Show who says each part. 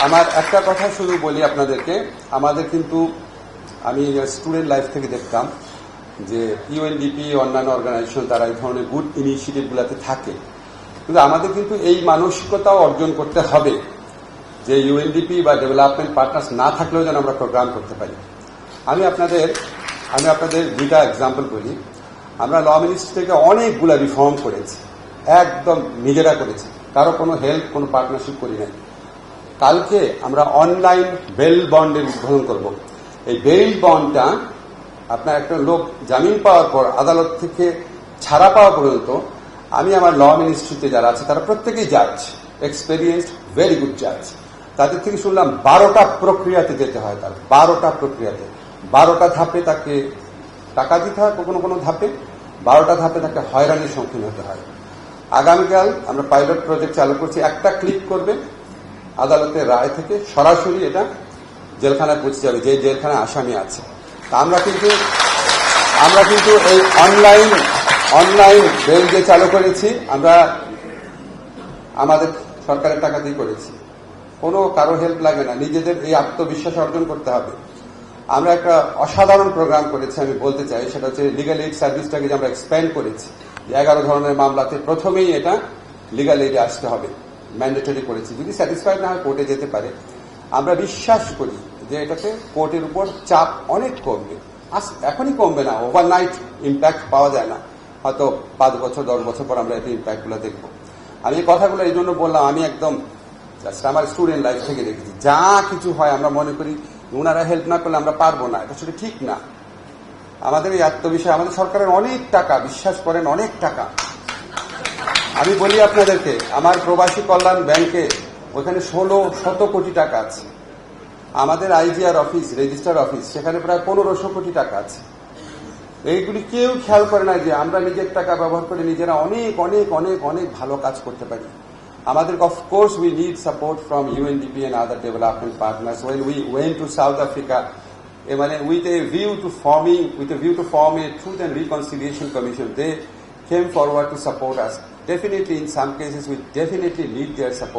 Speaker 1: আমার একটা কথা শুধু বলি আপনাদেরকে। আমাদের কিন্তু, আমি স্টুডেন্ট লাইফ থেকে দেখতাম যে ইউএনডিপি অন্যান্য অর্গানাইজেশন তারা এই ধরনের গুড ইনিশিয়েটিভগুলোতে থাকে। কিন্তু আমাদের কিন্তু এই মানসিকতাও অর্জন করতে হবে যে ইউএনডিপি বা ডেভেলপমেন্ট পার্টনার্স না থাকলেও যেন আমরা প্রোগ্রাম করতে পারি। আমি আপনাদের আমি আপনাদের দুইটা এক্সাম্পল বলি। আমরা ল মিনিস্ট্রি থেকে অনেকগুলা রিফর্ম করেছি। একদম নিজেরা করেছি। কারও কোনো হেল্প কোনো পার্টনারশিপ করি নাই। কালকে আমরা অনলাইন বেল বন্ডের উদ্বোধন করব। এই বেল বন্ডটা আপনার একটা লোক জামিন পাওয়ার পর আদালত থেকে ছাড়া পাওয়া পর্যন্ত আমি আমার ল মিনিস্ট্রিতে যারা আছে, তারা প্রত্যেকেই জাজ এক্সপেরিয়েন্স ভেরি গুড জাজ তাদের থেকে শুনলাম বারোটা প্রক্রিয়াতে যেতে হয় তার, বারোটা প্রক্রিয়াতে। বারোটা ধাপে তাকে টাকা দিতে হয় কোনো কোনো ধাপে, বারোটা ধাপে তাকে হয়রানির সম্মুখীন হতে হয়। আগামীকাল আমরা পাইলট প্রজেক্ট চালু করছি, একটা ক্লিক করবে আদালতের রায় থেকে সরাসরি এটা জেলখানায় পৌঁছে যাবে, যে জেলখানায় আসামি আছে। আমরা কিন্তু আমরা কিন্তু এই অনলাইন অনলাইন বেল যে চালু করেছি, আমরা আমাদের সরকারের টাকা দিয়ে করেছি। কোনো কারও হেল্প লাগে না, নিজেদের এই আত্মবিশ্বাস অর্জন করতে হবে। আমরা একটা অসাধারণ প্রোগ্রাম করেছি, আমি বলতে চাই, সেটা হচ্ছে লিগাল এইড সার্ভিসটাকে যে আমরা এক্সপ্যান্ড করেছি এগারো ধরনের মামলাতে প্রথমেই এটা লিগাল এইডে আসতে হবে। ম্যান্ডেটরি করেছি। যদি স্যাটিসফাইড না হয় কোর্টে যেতে পারে। আমরা বিশ্বাস করি যে এটাতে কোর্টের উপর চাপ অনেক কমবে। এখনই কমবে না ওভারনাইট ইম্প্যাক্ট পাওয়া যায় না। হয়তো পাঁচ বছর, দশ বছর পর আমরা এতে ইম্প্যাক্টগুলো দেখব। আমি এই কথাগুলো এই জন্য বললাম, আমি একদম জাস্ট আমার স্টুডেন্ট লাইফ থেকে দেখেছি। যা কিছু হয় আমরা মনে করি ওনারা হেল্প না করলে আমরা পারব না, এটা আসলে ঠিক না। আমাদের এই আত্মবিশ্বাস, আমাদের সরকারের অনেক টাকা, বিশ্বাস করেন অনেক টাকা। আমি বলি আপনাদেরকে, আমার প্রবাসী কল্যাণ ব্যাংকে ওখানে ষোলো শত কোটি টাকা আছে। আমাদের আইজিআর অফিস, রেজিস্টার অফিস, সেখানে প্রায় পনেরোশো কোটি টাকা আছে। এইগুলি কেউ খেয়াল করে না যে আমরা নিজের টাকা ব্যবহার করে নিজেরা অনেক অনেক অনেক অনেক ভালো কাজ করতে পারি। আমাদের of course we need support from UNDP and other development partners when we went to South Africa uh মানে with a view to forming with a view to form a truth and reconciliation commission they came forward to support us. Definitely, in some cases, we definitely need their support.